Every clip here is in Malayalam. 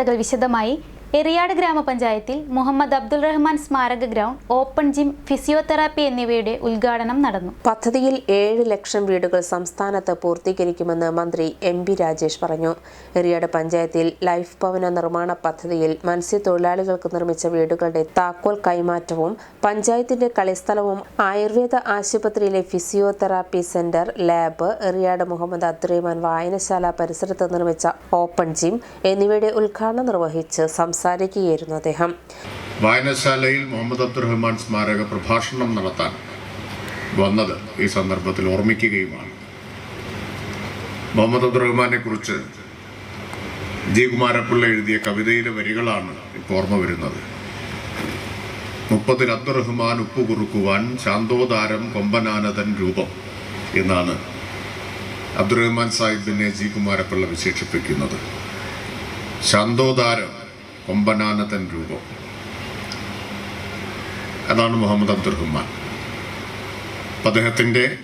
വാർത്തകൾ വിശദമായി എറിയാട് ഗ്രാമപഞ്ചായത്തിൽ മുഹമ്മദ് അബ്ദുൾ റഹ്മാൻ സ്മാരക ഗ്രൗണ്ട് ഓപ്പൺ ജിം ഫിസിയോതെറാപ്പി എന്നിവയുടെ ഉദ്ഘാടനം നടന്നു. പദ്ധതിയിൽ ഏഴ് ലക്ഷം വീടുകൾ സംസ്ഥാനത്ത് പൂർത്തീകരിക്കുമെന്ന് മന്ത്രി എം പി രാജേഷ് പറഞ്ഞു. എറിയാട് പഞ്ചായത്തിൽ ലൈഫ് ഭവന നിർമ്മാണ പദ്ധതിയിൽ മത്സ്യത്തൊഴിലാളികൾക്ക് നിർമ്മിച്ച വീടുകളുടെ താക്കോൽ കൈമാറ്റവും പഞ്ചായത്തിന്റെ കളിസ്ഥലവും ആയുർവേദ ആശുപത്രിയിലെ physiotherapy centre lab Eriyad Muhammad Abdurahman വായനശാല പരിസരത്ത് നിർമ്മിച്ച ഓപ്പൺ ജിം എന്നിവയുടെ ഉദ്ഘാടനം നിർവഹിച്ച് സംസാരിക്കുകയായിരുന്നു അദ്ദേഹം. വായനശാലയിൽ മുഹമ്മദ് അബ്ദുറഹ്മാൻ സ്മാരക പ്രഭാഷണം നടത്താൻ വന്നത് ഈ സന്ദർഭത്തിൽ ഓർമ്മിക്കുകയുമാണ്. മുഹമ്മദ് അബ്ദുറഹ്മാനെ കുറിച്ച് ജി കുമാരപ്പിള്ള എഴുതിയ കവിതയിലെ വരികളാണ് ഇപ്പോൾ ഓർമ്മ വരുന്നത്. മുപ്പതിൽ അബ്ദുറഹ്മാൻ ഉപ്പുകുറുക്കുവാൻ ശാന്തോദാരം കൊമ്പനാനതൻ രൂപം എന്നാണ് അബ്ദുറഹ്മാൻ സാഹിബിനെ ജി കുമാരപ്പിള്ള വിശേഷിപ്പിക്കുന്നത്. ശാന്തോദാരം കൊമ്പനാനതൻ രൂപം. അതാണ് മുഹമ്മദ് അബ്ദുറഹ്മാൻ അദ്ദേഹത്തിന്റെ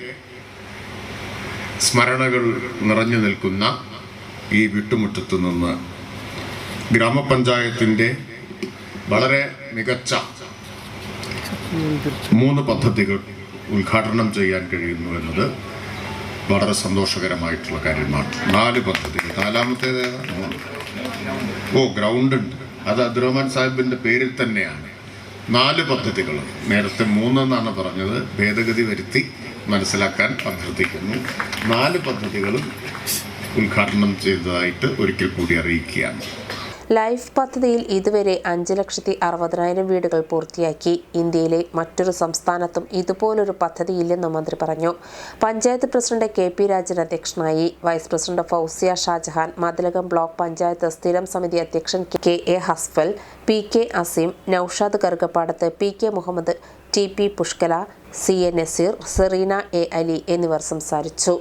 സ്മരണകൾ നിറഞ്ഞു നിൽക്കുന്ന ഈ വിട്ടുമുറ്റത്ത് നിന്ന് ഗ്രാമപഞ്ചായത്തിന്റെ വളരെ മികച്ച മൂന്ന് പദ്ധതികൾ ഉദ്ഘാടനം ചെയ്യാൻ കഴിയുന്നു എന്നത് വളരെ സന്തോഷകരമായിട്ടുള്ള കാര്യമാണ്. നാല് പദ്ധതികൾ. നാലാമത്തേത് ഓ ഗ്രൗണ്ട് ഉണ്ട് അത് അബ്ദുറഹ്മാൻ സാഹിബിന്റെ പേരിൽ തന്നെയാണ്. നാല് പദ്ധതികൾ നേരത്തെ മൂന്നെന്നാണ് പറഞ്ഞത്. ഭേദഗതി വരുത്തി മനസ്സിലാക്കാൻ അഭ്യർത്ഥിക്കുന്നു. നാല് പദ്ധതികളും ഉദ്ഘാടനം ചെയ്തതായിട്ട് ഒരിക്കൽ കൂടി അറിയിക്കുകയാണ്. ലൈഫ് പദ്ധതിയിൽ ഇതുവരെ അഞ്ച് ലക്ഷത്തി അറുപതിനായിരം വീടുകൾ പൂർത്തിയാക്കി. ഇന്ത്യയിലെ മറ്റൊരു സംസ്ഥാനത്തും ഇതുപോലൊരു പദ്ധതിയില്ലെന്ന് മന്ത്രി പറഞ്ഞു. Panchayat president K P Rajan അധ്യക്ഷനായി. Vice president Fousiya Shajahan Mathilakam block panchayat സ്ഥിരം സമിതി അധ്യക്ഷൻ K A Hasfal P K Azeem Noushad Karukappadath P K Muhammad T P Pushkala C A Nazeer Sereena A Ali എന്നിവർ സംസാരിച്ചു.